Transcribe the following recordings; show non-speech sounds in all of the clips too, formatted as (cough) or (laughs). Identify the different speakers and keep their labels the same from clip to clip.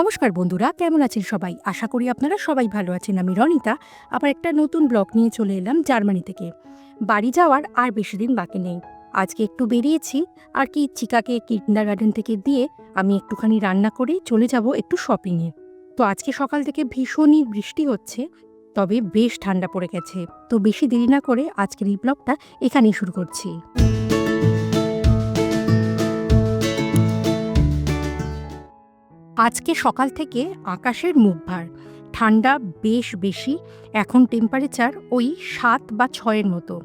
Speaker 1: নমস্কার বন্ধুরা, কেমন আছেন সবাই? আশা করি আপনারা সবাই ভালো আছেন। আমি রনিতা, আবার একটা নতুন ব্লগ নিয়ে চলে এলাম জার্মানি থেকে। বাড়ি যাওয়ার আর বেশি দিন বাকি নেই। আজকে একটু বেরিয়েছি, আর কি চিকাকে কিন্ডার গার্ডেন থেকে দিয়ে আমি একটুখানি রান্না করে চলে যাব একটু শপিংয়ে। তো আজকে সকাল থেকে ভীষণই বৃষ্টি হচ্ছে, তবে বেশ ঠান্ডা পড়ে গেছে। তো বেশি দেরি না করে আজকের এই ব্লগটা এখানেই শুরু করছি। আজকে সকাল থেকে আকাশের মুখ ভার। ঠান্ডা বেশ বেশি, এখন টেম্পারেচার ওই সাত বা ছয়ের মতো।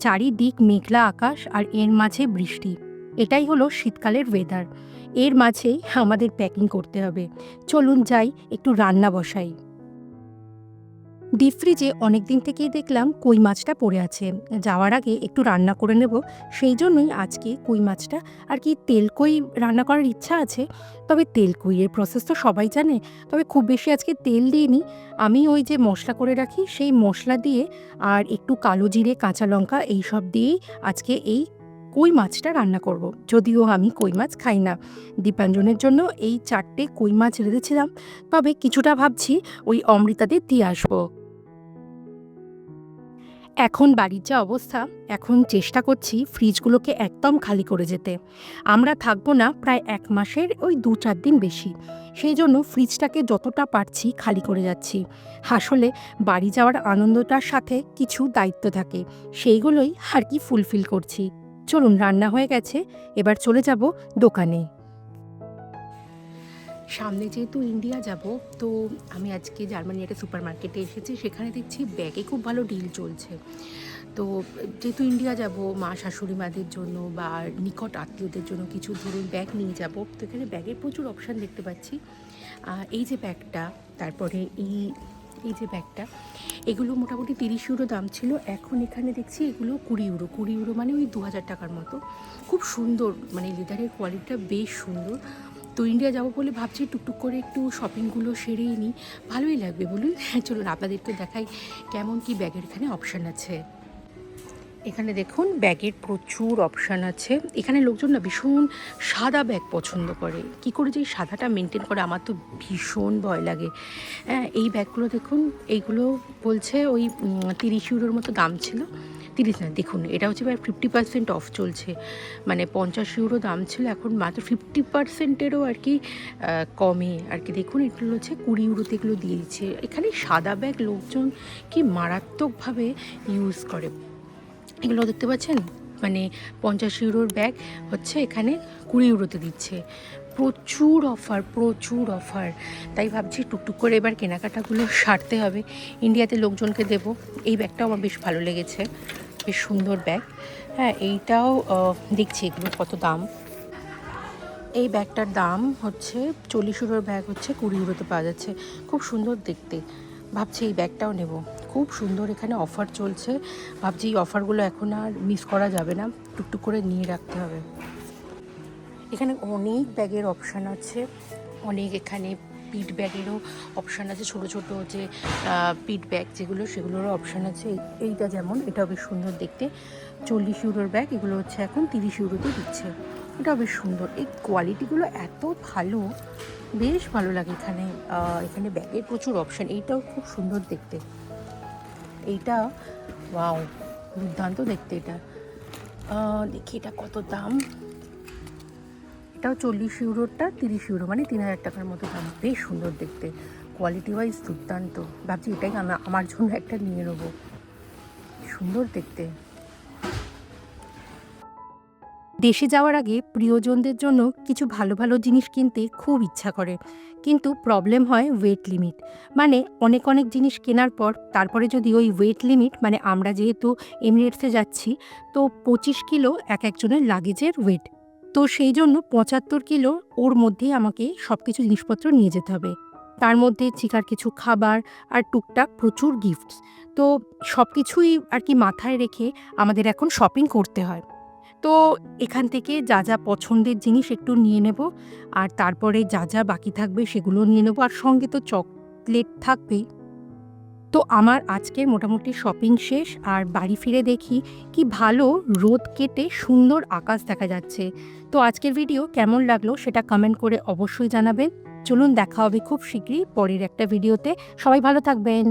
Speaker 1: চারিদিক মেঘলা আকাশ আর এর মাঝে বৃষ্টি। এটাই হলো শীতকালের ওয়েদার এর মাঝেই আমাদের প্যাকিং করতে হবে। চলুন যাই, একটু রান্না বসাই। ডিপ ফ্রিজে অনেক দিন থেকেই দেখলাম কই মাছটা পড়ে আছে। যাওয়ার আগে একটু রান্না করে নেব। সেই জন্যই আজকে কই মাছটা আর কি তেল কই রান্না করার ইচ্ছা আছে। তবে তেল কইয়ের প্রসেস তো সবাই জানে। তবে খুব বেশি আজকে তেল দিইনি। আমি ওই যে মশলা করে রাখি, সেই মশলা দিয়ে আর একটু কালো জিরে, কাঁচা লঙ্কা এই সব দিয়েই আজকে এই কই মাছটা রান্না করব। যদিও আমি কই মাছ খাই না। দীপাঞ্জনের জন্য এই চারটে কই মাছ রেঁধেছিলাম। তবে কিছুটা ভাবছি ওই অমৃতাদের দিয়ে আসব। এখন বাড়ির যা অবস্থা, এখন চেষ্টা করছি ফ্রিজগুলোকে একদম খালি করে যেতে। আমরা থাকব না প্রায় এক মাসের ওই দু চার দিন বেশি। সেই জন্য ফ্রিজটাকে যতটা পারছি খালি করে যাচ্ছি। আসলে বাড়ি যাওয়ার আনন্দটার সাথে কিছু দায়িত্ব থাকে, সেইগুলোই আর কি ফুলফিল করছি। চলুন, রান্না হয়ে গেছে, এবার চলে যাব দোকানে। সামনে যেহেতু ইন্ডিয়া যাব, তো আমি আজকে জার্মানি একটা সুপার মার্কেটে এসেছি, সেখানে দেখছি ব্যাগে খুব ভালো ডিল চলছে। তো যেহেতু ইন্ডিয়া যাব, মা শাশুড়ি মাদের জন্য বা নিকট আত্মীয়দের জন্য কিছু ধরুন ব্যাগ নিয়ে যাব, তো এখানে ব্যাগের প্রচুর অপশান দেখতে পাচ্ছি। এই যে ব্যাগটা তারপরে এই এই যে ব্যাগটা এগুলো মোটামুটি তিরিশ ইউরো দাম ছিল, এখন এখানে দেখছি এগুলো কুড়ি ইউরো কুড়ি ইউরো মানে ওই দু হাজার টাকার মতো। খুব সুন্দর মানে লেদারের কোয়ালিটিটা বেশ সুন্দর। তো ইন্ডিয়া যাব বলে ভাবছি, টুকটুক করে একটু শপিংগুলো সেরেই নিই। ভালোই লাগবে বলুন। হ্যাঁ (laughs) চলুন আপনাদেরকে দেখাই কেমন কি ব্যাগের এখানে অপশান আছে। এখানে দেখুন ব্যাগের প্রচুর অপশান আছে। এখানে লোকজন না ভীষণ সাদা ব্যাগ পছন্দ করে। কি করে যে সাদাটা মেনটেন করে আমার তো ভীষণ ভয় লাগে। হ্যাঁ এই ব্যাগগুলো দেখুন, এইগুলো বলছে ওই তিরিশ ইউরোর মতো দাম ছিল। তিরিশ না দেখুন, এটা হচ্ছে প্রায় ফিফটি পার্সেন্ট অফ চলছে। মানে পঞ্চাশ ইউরো দাম ছিল, এখন মাত্র ফিফটি পার্সেন্টেরও আর কি কমে। আর কি দেখুন, এগুলো হচ্ছে কুড়ি ইউরোতে এগুলো দিয়ে দিচ্ছে। এখানে সাদা ব্যাগ লোকজন কি মারাত্মকভাবে ইউজ করে। এগুলো দেখতে পাচ্ছেন? মানে পঞ্চাশ ইউরোর ব্যাগ হচ্ছে এখানে কুড়ি ইউরোতে দিচ্ছে। প্রচুর অফার প্রচুর অফার তাই ভাবছি টুকটুক করে এবার কেনাকাটাগুলো সারতে হবে। ইন্ডিয়াতে লোকজনকে দেব। এই ব্যাগটাও আমার বেশ ভালো লেগেছে। বেশ সুন্দর ব্যাগ হ্যাঁ এইটাও দেখছি এগুলো কত দাম। এই ব্যাগটার দাম হচ্ছে, চল্লিশ ইউরোর ব্যাগ হচ্ছে কুড়ি ইউরোতে পাওয়া যাচ্ছে। খুব সুন্দর দেখতে। ভাবছি এই ব্যাগটাও নেব। খুব সুন্দর এখানে অফার চলছে। ভাবছি এই অফারগুলো এখন আর মিস করা যাবে না। টুকটুক করে নিয়ে রাখতে হবে। এখানে অনেক ব্যাগের অপশান আছে। অনেক এখানে পিট ব্যাগেরও অপশান আছে, ছোট ছোট যে পিট ব্যাগ যেগুলো, সেগুলোরও অপশান আছে। এই- এইটা যেমন, এটাও বেশ সুন্দর দেখতে। চল্লিশ ইউরোর ব্যাগ এগুলো হচ্ছে এখন তিরিশ ইউরোতে দিচ্ছে। এটাও বেশ সুন্দর। এই কোয়ালিটিগুলো এত ভালো, বেশ ভালো লাগে এখানে এখানে ব্যাগের প্রচুর অপশান এইটাও খুব সুন্দর দেখতে। এইটা, ওয়াও, দুর্দান্ত দেখতে এটা। দেখি এটা কত দাম। এটাও চল্লিশ ইউরোটা তিরিশ ইউরো মানে তিন হাজার টাকার মতো দাম। বেশ সুন্দর দেখতে। কোয়ালিটি ওয়াইজ দুর্দান্ত। ভাবছি এটাই আমি আমার জন্য একটা নিয়ে নেব। সুন্দর দেখতে। দেশে যাওয়ার আগে প্রিয়জনদের জন্য কিছু ভালো ভালো জিনিস কিনতে খুব ইচ্ছা করে। কিন্তু প্রবলেম হয় ওয়েট লিমিট মানে অনেক অনেক জিনিস কেনার পর, তারপরে যদি ওই ওয়েট লিমিট মানে আমরা যেহেতু এমিরেটসে যাচ্ছি, তো পঁচিশ কিলো এক একজনের লাগেজের ওয়েট তো সেই জন্য পঁচাত্তর কিলো ওর মধ্যেই আমাকে সব কিছু জিনিসপত্র নিয়ে যেতে হবে। তার মধ্যে চিকার কিছু খাবার আর টুকটাক প্রচুর গিফটস তো সব কিছুই আর কি মাথায় রেখে আমাদের এখন শপিং করতে হয়। তো এখান থেকে যা যা পছন্দের জিনিস একটু নিয়ে নেব আর তারপরে যা যা বাকি থাকবে সেগুলো নিয়ে নেব। আর সঙ্গে তো চকলেট থাকবেই। তো আমার আজকে মোটামুটি শপিং শেষ আর বাড়ি ফিরে দেখি কি ভালো রোদ কেটে সুন্দর আকাশ দেখা যাচ্ছে। তো আজকের ভিডিও কেমন লাগল সেটা কমেন্ট করে অবশ্যই জানাবেন।
Speaker 2: চলুন দেখা হবে খুব শীঘ্রই পরের একটা ভিডিওতে সবাই ভালো থাকবেন।